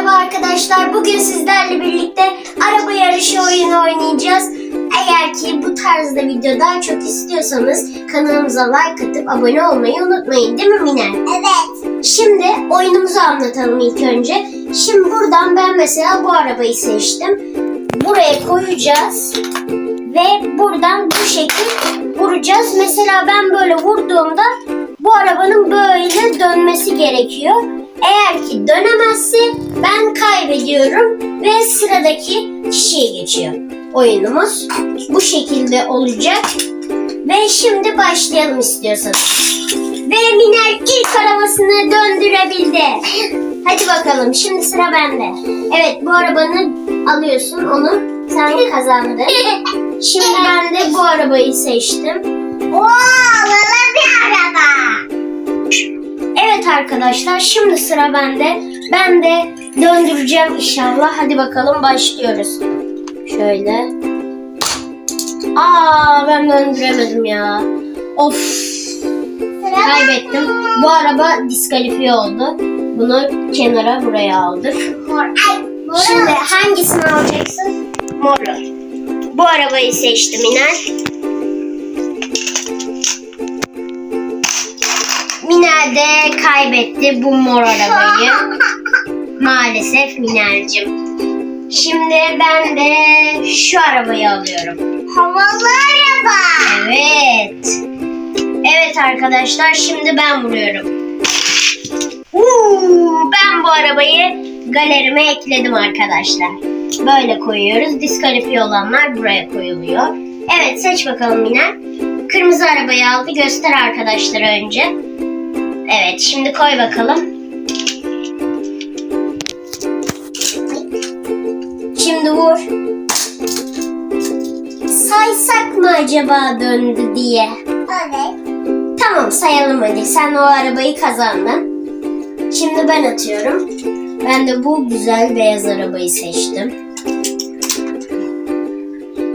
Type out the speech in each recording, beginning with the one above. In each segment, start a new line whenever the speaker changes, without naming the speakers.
Merhaba arkadaşlar. Bugün sizlerle birlikte araba yarışı oyunu oynayacağız. Eğer ki bu tarzda video daha çok istiyorsanız kanalımıza like atıp abone olmayı unutmayın değil mi Miner?
Evet.
Şimdi oyunumuzu anlatalım ilk önce. Şimdi buradan ben mesela bu arabayı seçtim. Buraya koyacağız. Ve buradan bu şekil vuracağız. Mesela ben böyle vurduğumda bu arabanın böyle dönmesi gerekiyor. Eğer ki dönemezse ben kaybediyorum ve sıradaki kişiye geçiyor. Oyunumuz bu şekilde olacak. Ve şimdi başlayalım istiyorsanız. Ve Miner ilk arabasını döndürebildi. Hadi bakalım şimdi sıra bende. Evet bu arabanı alıyorsun onu sen kazandın. Şimdi ben de bu arabayı seçtim.
Araba.
Evet arkadaşlar şimdi sıra bende. Ben de döndüreceğim inşallah. Hadi bakalım başlıyoruz. Şöyle. Aa ben döndüremedim ya. Of
Sıra
kaybettim. Bu araba diskalifiye oldu. Bunu kenara buraya aldık.
mor. Mor.
Şimdi hangisini alacaksın? Moru. Bu arabayı seçtim Miner. Miner de kaybetti bu mor arabayı. Maalesef Miner'cim. Şimdi ben de şu arabayı alıyorum.
Havalı araba.
Evet. Evet arkadaşlar şimdi ben vuruyorum. Uuu, ben bu arabayı galerime ekledim arkadaşlar. Böyle koyuyoruz. Diskalifiye olanlar buraya koyuluyor. Evet seç bakalım Miner. Kırmızı arabayı aldı. Göster arkadaşlara önce. Evet şimdi koy bakalım. Şimdi vur. Saysak mı acaba döndü diye?
Evet.
Tamam sayalım hadi. Sen o arabayı kazandın. Şimdi ben atıyorum. Ben de bu güzel beyaz arabayı seçtim.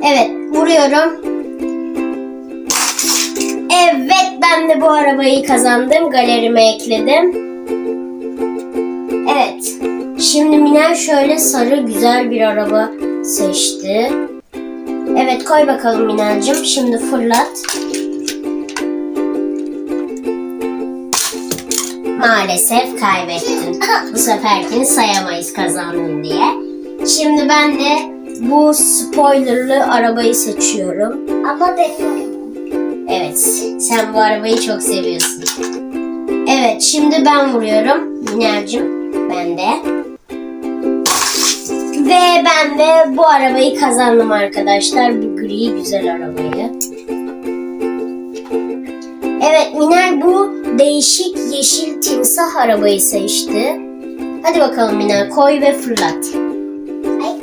Evet vuruyorum. Ben de bu arabayı kazandım. Galerime ekledim. Evet. Şimdi Miner şöyle sarı güzel bir araba seçti. Evet koy bakalım Miner'cim. Şimdi fırlat. Maalesef kaybettin. Bu seferkini sayamayız kazandın diye. Şimdi ben de bu spoilerlı arabayı seçiyorum.
Ama benim.
Evet, sen bu arabayı çok seviyorsun. Evet, şimdi ben vuruyorum. Miner'cim, ben de. Ve ben de bu arabayı kazandım arkadaşlar. Bu gri güzel arabayı. Evet, Miner bu değişik yeşil timsah arabayı seçti. Hadi bakalım Miner, koy ve fırlat.
Ay.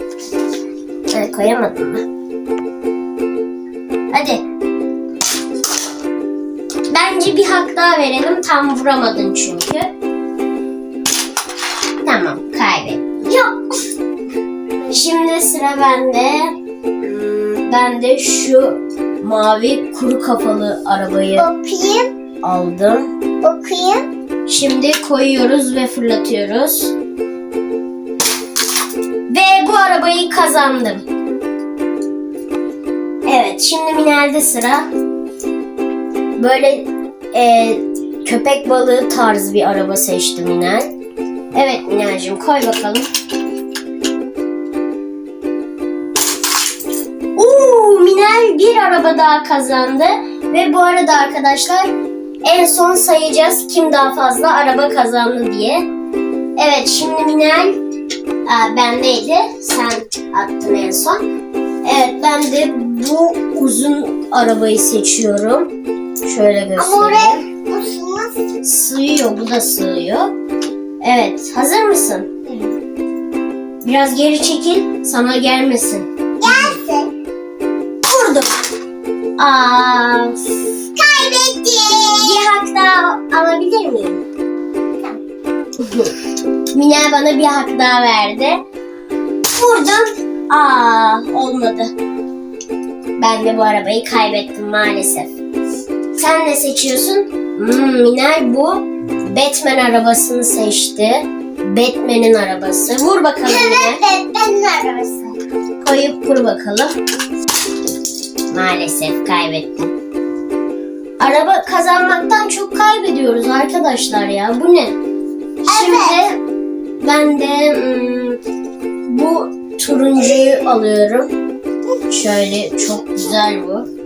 Evet, koyamadın mı? Bence bir hak daha verelim. Tam vuramadın çünkü. Tamam, kaybettin.
Yok.
Şimdi sıra bende. Hmm, Ben de şu mavi kuru kafalı arabayı
Okuyayım.
aldım.
Okuyayım.
Şimdi koyuyoruz ve fırlatıyoruz. Ve bu arabayı kazandım. Evet, şimdi Minel'de sıra. Böyle e, köpek balığı tarz bir araba seçti Minel. Evet Minel'cim koy bakalım. Uuu Minel bir araba daha kazandı. Ve bu arada arkadaşlar en son sayacağız kim daha fazla araba kazandı diye. Evet şimdi Minel Aa, bendeydi. Sen attın en son. Evet ben de bu uzun arabayı seçiyorum. Şöyle
Ama oraya
göstereyim.
usulmaz.
Sığıyor bu da sığıyor. Evet hazır mısın? Biraz geri çekil sana gelmesin.
Gelsin.
Vurdum. Aa,
Kaybettim.
bir hak daha alabilir miyim? Minel bana bir hak daha verdi. Vurdum. Aa, olmadı. Ben de bu arabayı kaybettim maalesef. Sen ne seçiyorsun? Hmm, Minel bu Batman arabasını seçti. Batman'in arabası. Vur bakalım yine.
Evet benim arabası.
Koyup vur bakalım. Maalesef kaybettim. Araba kazanmaktan çok kaybediyoruz arkadaşlar ya. Bu ne? Şimdi ben de hmm, bu turuncuyu alıyorum. Şöyle çok güzel bu.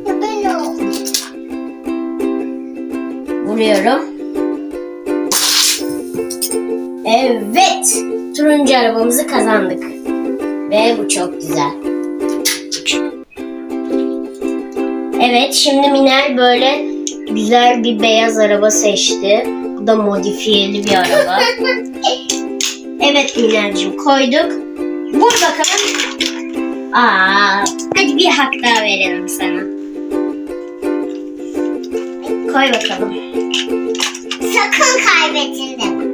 Vuruyorum. Evet. Turuncu arabamızı kazandık. Ve bu çok güzel. Evet şimdi Minel böyle güzel bir beyaz araba seçti. Bu da modifiyeli bir araba. Evet Minel'cim koyduk. Vur bakalım. Aa, hadi bir hak daha verelim sana. Koy bakalım.
Sakın kaybedin deme.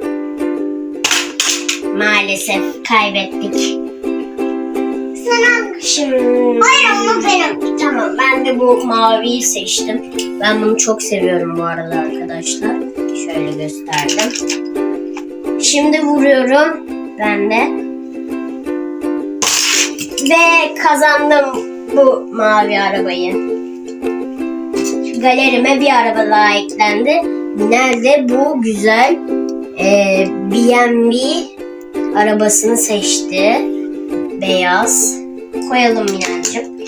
Maalesef kaybettik.
Sana
Şimdi
Hayır ama benim.
tamam ben de bu maviyi seçtim. Ben bunu çok seviyorum bu arada arkadaşlar. Şöyle gösterdim. Şimdi vuruyorum ben de. Ve kazandım bu mavi arabayı. Galerime bir araba daha eklendi. Nerede bu güzel e, BMW arabasını seçti. Beyaz. Koyalım Minacığım.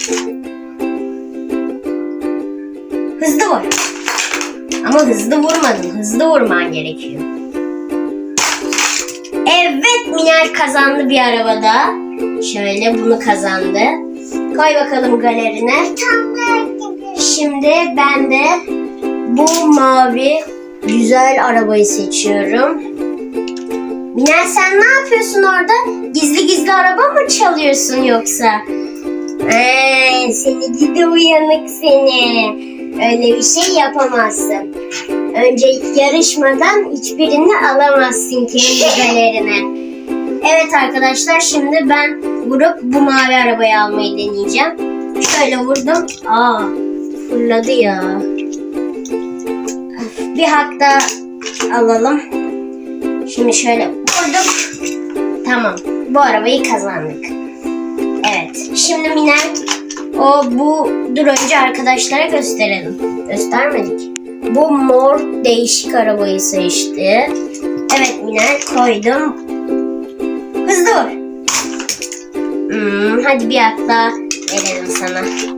Hızlı vur. Ama hızlı vurmadın. Hızlı vurman gerekiyor. Evet Minel kazandı bir arabada. Şöyle bunu kazandı. Koy bakalım galerine.
Tam da
Şimdi ben de bu mavi güzel arabayı seçiyorum. Minel sen ne yapıyorsun orada? Gizli gizli araba mı çalıyorsun yoksa? Ee, seni gidi uyanık seni. Öyle bir şey yapamazsın. Önce yarışmadan hiçbirini alamazsın kendi galerine. Evet arkadaşlar şimdi ben vurup bu mavi arabayı almayı deneyeceğim. Şöyle vurdum. Aa fırladı ya. Bir hak daha alalım. Şimdi şöyle vurduk. Tamam. Bu arabayı kazandık. Evet. Şimdi Minel o bu dur önce arkadaşlara gösterelim. Göstermedik. Bu mor değişik arabayı seçti. Evet Minel koydum. Hızlı vur. Hmm, hadi bir hak daha verelim sana.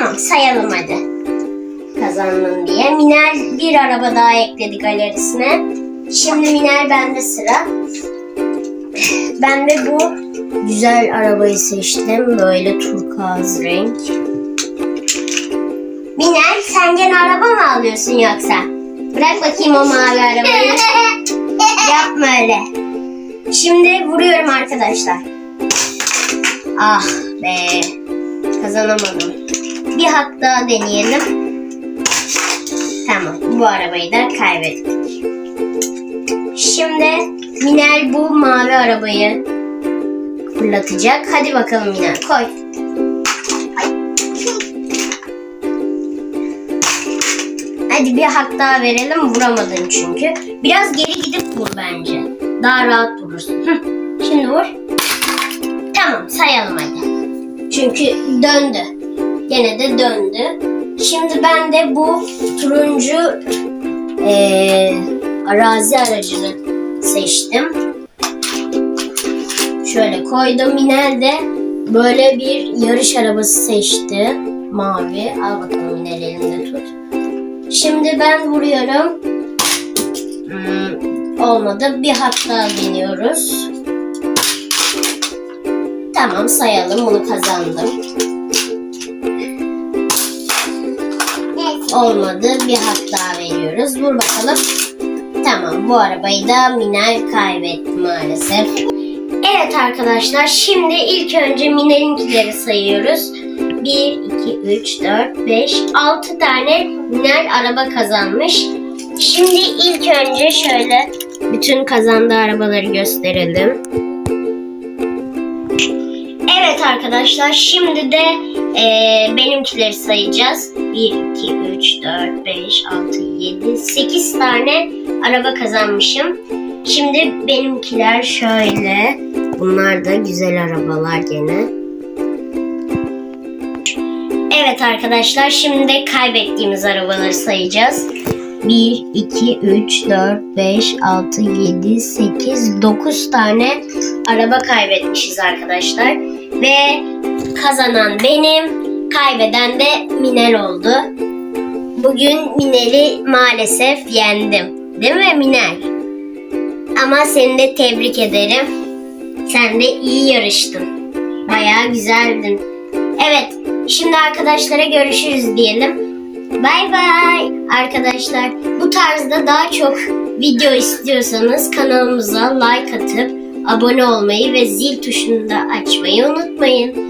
Tamam sayalım hadi. Kazandın diye. Minel bir araba daha ekledi galerisine. Şimdi Minel bende sıra. Ben de bu güzel arabayı seçtim. Böyle turkuaz renk. Minel sen gene araba mı alıyorsun yoksa? Bırak bakayım o mavi arabayı. Yapma öyle. Şimdi vuruyorum arkadaşlar. Ah be. Kazanamadım. Bir hak daha deneyelim. Tamam. Bu arabayı da kaybettik. Şimdi Minel bu mavi arabayı fırlatacak. Hadi bakalım Minel koy. Hadi bir hak daha verelim. Vuramadın çünkü. Biraz geri gidip vur bence. Daha rahat vurursun. Şimdi vur. Tamam sayalım hadi. Çünkü döndü. Gene de döndü. Şimdi ben de bu turuncu eee, arazi aracını seçtim. Şöyle koydum. Minel de böyle bir yarış arabası seçti. Mavi. Al bakalım Minel elinde tut. Şimdi ben vuruyorum. Hmm, olmadı. Bir hak daha deniyoruz. Tamam sayalım. Bunu kazandım. Olmadı. Bir hak veriyoruz. Vur bakalım. Tamam bu arabayı da Minel kaybetti maalesef. Evet arkadaşlar şimdi ilk önce Minel'inkileri sayıyoruz. 1, 2, 3, 4, 5, 6 tane Minel araba kazanmış. Şimdi ilk önce şöyle bütün kazandığı arabaları gösterelim. Evet arkadaşlar şimdi de eee, benimkileri sayacağız. 1, 2, 3, 4, 5, 6, 7, 8 tane araba kazanmışım. Şimdi benimkiler şöyle. Bunlar da güzel arabalar gene. Evet arkadaşlar şimdi kaybettiğimiz arabaları sayacağız. 1, 2, 3, 4, 5, 6, 7, 8, 9 tane araba kaybetmişiz arkadaşlar. Ve kazanan benim, kaybeden de Minel oldu. Bugün Minel'i maalesef yendim. Değil mi Minel? Ama seni de tebrik ederim. Sen de iyi yarıştın. Bayağı güzeldin. Evet, şimdi arkadaşlara görüşürüz diyelim. Bay bay arkadaşlar. Bu tarzda daha çok video istiyorsanız kanalımıza like atıp abone olmayı ve zil tuşunu da açmayı unutmayın.